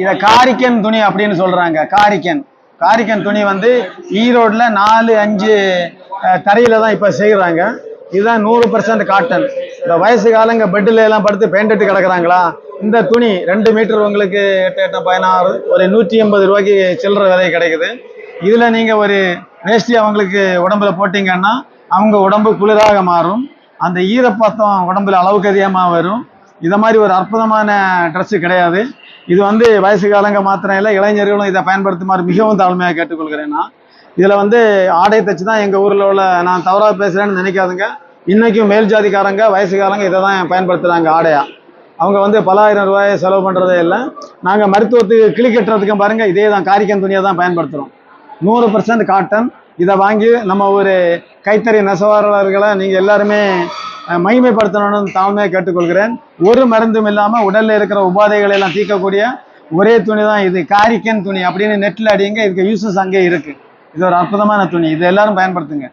இத காரிக்கன் துணி அப்படின்னு சொல்றாங்க காரிக்கன். காரிக்கன் துணி வந்து ஈரோட்ல நாலு அஞ்சு தரையில தான் இப்ப செய்யறாங்க இதுதான் நூறு பர்சன்ட் காட்டன் இந்த வயசு காலங்க பெட்டில் எல்லாம் படுத்து பெயிண்ட் கிடக்குறாங்களா? இந்த துணி ரெண்டு மீட்டர் உங்களுக்கு எட்டு எட்டு பதினாறு ஒரு நூற்றி எண்பது ரூபாய்க்கு சில்லற விலை கிடைக்குது. இதில் நீங்கள் ஒரு வேஷ்டி அவங்களுக்கு உடம்புல போட்டிங்கன்னா அவங்க உடம்பு குளிராக மாறும். அந்த ஈரப்பத்தம் உடம்புல அளவுக்கு அதிகமாக வரும். இதை மாதிரி ஒரு அற்புதமான ட்ரெஸ்ஸு கிடையாது. இது வந்து வயசு காலங்க மாத்திரம் இல்லை இளைஞர்களும் இதை பயன்படுத்துமாறு மிகவும் தாழ்மையாக கேட்டுக்கொள்கிறேன் நான். இதில் வந்து ஆடை தச்சு தான் எங்கள் ஊரில் உள்ள நான் தவறாக பேசுகிறேன்னு நினைக்காதுங்க. இன்றைக்கும் மேல் ஜாதிக்காரங்க வயசுக்காரங்க இதை தான் பயன்படுத்துகிறாங்க ஆடையாக அவங்க வந்து பல ஆயிரம் ரூபாயை செலவு பண்ணுறதே இல்லை. நாங்கள் மருத்துவத்துக்கு கிளி கட்டுறதுக்கும் பாருங்கள் இதே தான் காரிக்கன் துணியை தான் பயன்படுத்துகிறோம் நூறு பர்சன்ட் காட்டன் இதை வாங்கி நம்ம ஒரு கைத்தறி நெசவாளர்களை நீங்கள் எல்லாருமே மகிமைப்படுத்தணும்னு தாழ்மையாக கேட்டுக்கொள்கிறேன். ஒரு மருந்தும் இல்லாமல் உடலில் இருக்கிற உபாதைகளை எல்லாம் தீர்க்கக்கூடிய ஒரே துணி தான் இது. காரிக்கன் துணி அப்படின்னு நெட்டில் அடிங்க இதுக்கு யூசஸ் அங்கே இருக்குது இது ஒரு அற்புதமான துணி. இது எல்லாரும் பயன்படுத்துங்க.